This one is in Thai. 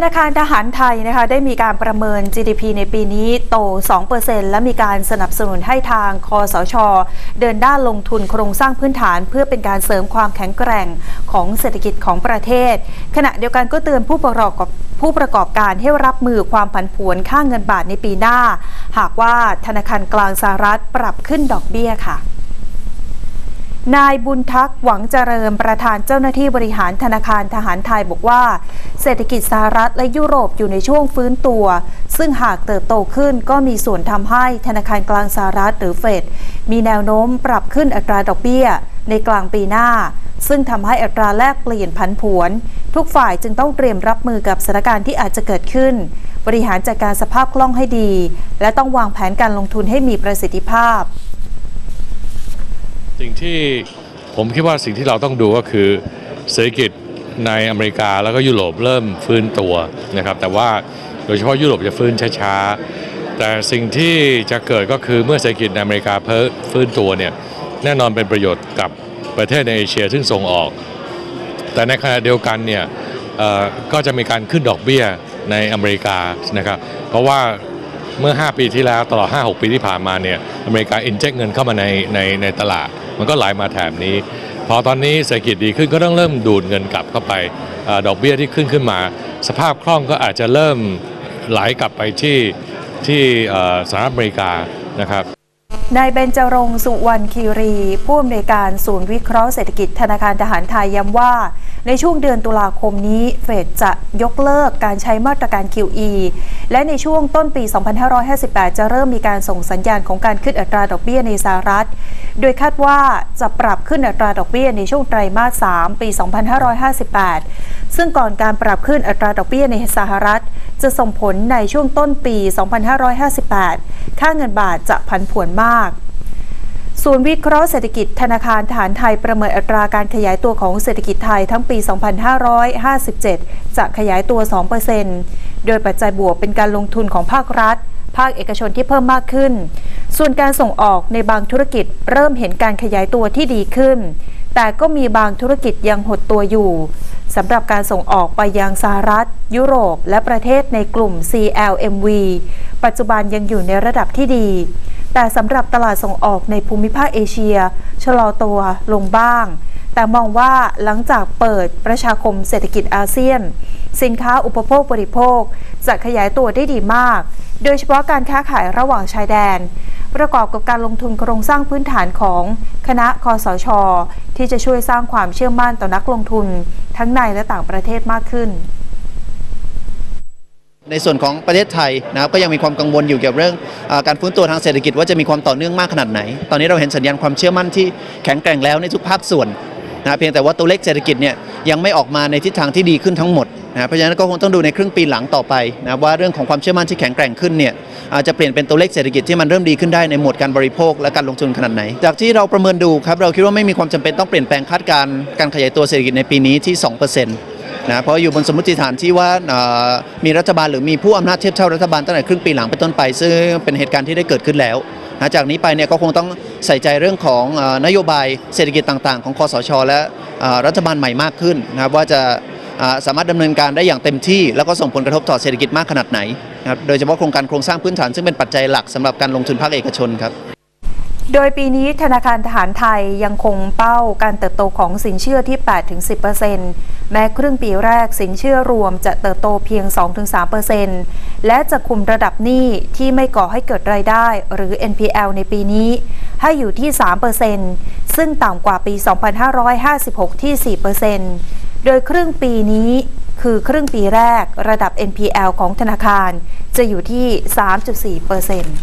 ธนาคารทหารไทยนะคะได้มีการประเมิน GDP ในปีนี้โต 2%และมีการสนับสนุนให้ทางคอสช เดินด้านลงทุนโครงสร้างพื้นฐาน เพื่อเป็นการเสริมความแข็งแกร่งของเศรษฐกิจของประเทศ ขณะเดียวกันก็เตือนผู้ประกอบผู้ประกอบการให้รับมือความผันผวนค่าเงินบาทในปีหน้า หากว่าธนาคารกลางสหรัฐปรับขึ้นดอกเบี้ยค่ะนายบุญทักษ์หวังเจริญประธานเจ้าหน้าที่บริหารธนาคารทหารไทยบอกว่า เศรษฐกิจสหรัฐและยุโรปอยู่ในช่วงฟื้นตัว ซึ่งหากเติบโตขึ้นก็มีส่วนทำให้ธนาคารกลางสหรัฐหรือเฟดมีแนวโน้มปรับขึ้นอัตราดอกเบี้ย ในกลางปีหน้า ซึ่งทำให้อัตราแลกเปลี่ยนผันผวน ทุกฝ่ายจึงต้องเตรียมรับมือกับสถานการณ์ที่อาจจะเกิดขึ้น บริหารจัดการสภาพคล่องให้ดี และต้องวางแผนการลงทุนให้มีประสิทธิภาพ สิ่งที่ผมคิดว่าสิ่งที่เราต้องดูก็คือเศรษฐกิจ ในอเมริกาแล้วก็ยุโรปเริ่มฟื้นตัวนะครับ แต่ว่าโดยเฉพาะยุโรปจะฟื้นช้าๆ แต่สิ่งที่จะเกิดก็คือเมื่อเศรษฐกิจในอเมริกาเพิ่มฟื้นตัวเนี่ยแน่นอนเป็นประโยชน์กับประเทศในเอเชียซึ่งส่งออก แต่ในขณะเดียวกันเนี่ยก็จะมีการขึ้นดอกเบี้ยในอเมริกานะครับเพราะว่าเมื่อ 5 ปีที่แล้วตลอด 5-6 ปีที่ผ่านมาเนี่ยอเมริกาอินเจกเงินเข้ามาในในในตลาด มันก็ไหลามาแถบนี้ พอตอนนี้เศรษฐกิจดีขึ้นก็ต้องเริ่มดูดเงินกลับเข้าไปอดอกเบี้ยที่ขึ้นขึ้นมา สภาพคล่องก็อาจจะเริ่มไหลกลับไปที่ที่สหรัฐอเมริกานะครับนายเบญจรงสุวรรณคีรี ผู้อำนวยการศูนย์วิเคราะห์เศรษฐกิจธนาคารทหารไทยย้ำว่า ในช่วงเดือนตุลาคมนี้เฟดจะยกเลิกการใช้มาตรการ QE และในช่วงต้นปี 2558 จะเริ่มมีการส่งสัญญาณของการขึ้นอัตราดอกเบี้ยในสหรัฐ โดยคาดว่าจะปรับขึ้นอัตราดอกเบี้ยในช่วงไตรมาส 3 ปี 2558 ซึ่งก่อนการปรับขึ้นอัตราดอกเบี้ยในสหรัฐ จะส่งผลในช่วงต้นปี 2558 ค่าเงินบาทจะผันผวนมากศูนย์วิเคราะห์เศรษฐกิจธนาคารฐานไทยประเมินอัตราการขยายตัวของเศรษฐกิจไทยทั้งปี 2557 จะขยายตัว 2%โดยปัจจัยบวกเป็นการลงทุนของภาครัฐ ภาคเอกชนที่เพิ่มมากขึ้น ส่วนการส่งออกในบางธุรกิจเริ่มเห็นการขยายตัวที่ดีขึ้น แต่ก็มีบางธุรกิจยังหดตัวอยู่สำหรับการส่งออกไปยังสหรัฐ ยุโรป และประเทศในกลุ่ม CLMV ปัจจุบันยังอยู่ในระดับที่ดี แต่สำหรับตลาดส่งออกในภูมิภาคเอเชีย ชะลอตัวลงบ้าง แต่มองว่าหลังจากเปิดประชาคมเศรษฐกิจอาเซียน สินค้าอุปโภคบริโภค จะขยายตัวได้ดีมาก โดยเฉพาะการค้าขายระหว่างชายแดน ประกอบกับการลงทุนโครงสร้างพื้นฐานของคณะคอสช ที่จะช่วยสร้างความเชื่อมั่นต่อนักลงทุน ทั้งในและต่างประเทศมากขึ้นในส่วนของประเทศไทยนะครับก็ยังมีความกังวลอยู่เกี่ยวกับเรื่องการฟื้นตัวทางเศรษฐกิจว่าจะมีความต่อเนื่องมากขนาดไหน ตอนนี้เราเห็นสัญญาณความเชื่อมั่นที่แข็งแกร่งแล้วในทุกภาคส่วนนะเพียงแต่ว่าตัวเลขเศรษฐกิจเนี่ยยังไม่ออกมาในทิศทางที่ดีขึ้นทั้งหมด นะเพราะฉะนั้นก็คงต้องดูในครึ่งปีหลังต่อไปนะว่าเรื่องของความเชื่อมั่นที่แข็งแกร่งขึ้นเนี่ยอาจจะเปลี่ยนเป็นตัวเลขเศรษฐกิจที่มันเริ่มดีขึ้นได้ในหมวดการบริโภคและการลงทุนขนาดไหน จากที่เราประเมินดูครับเราคิดว่าไม่มีความจำเป็นต้องเปลี่ยนแปลงคาดการณ์การขยายตัวเศรษฐกิจในปีนี้ที่ 2%นะเพราะอยู่บนสมมติฐานที่ว่ามีรัฐบาลหรือมีผู้อำนาจเทียบเท่ารัฐบาลตั้งแต่ครึ่งปีหลังเป็นต้นไป ซึ่งเป็นเหตุการณ์ที่ได้เกิดขึ้นแล้วนะจากนี้ไปเนี่ยก็คงต้องใส่ใจเรื่องของนโยบายเศรษฐกิจต่าง ๆ ของคอสช และรัฐบาลใหม่มากขึ้นนะครับว่าจะ สามารถดำเนินการได้อย่างเต็มที่ แล้วก็ส่งผลกระทบต่อเศรษฐกิจมากขนาดไหนนะครับโดยเฉพาะโครงการโครงสร้างพื้นฐานซึ่งเป็นปัจจัยหลักสำหรับการลงทุนภาคเอกชนครับโดยปีนี้ธนาคารทหารไทยยังคงเป้าการเติบโตของสินเชื่อที่ 8-10%แม้ครึ่งปีแรกสินเชื่อรวมจะเติบโตเพียง 2-3%และจะคุมระดับหนี้ที่ไม่ก่อให้เกิดรายได้ หรือ NPL ในปีนี้ ให้อยู่ที่ 3%ซึ่งต่ำกว่าปี 2556 ที่ 4% โดยครึ่งปีนี้คือครึ่งปีแรกระดับ NPL ของธนาคารจะอยู่ที่ 3.4%เซ็นต์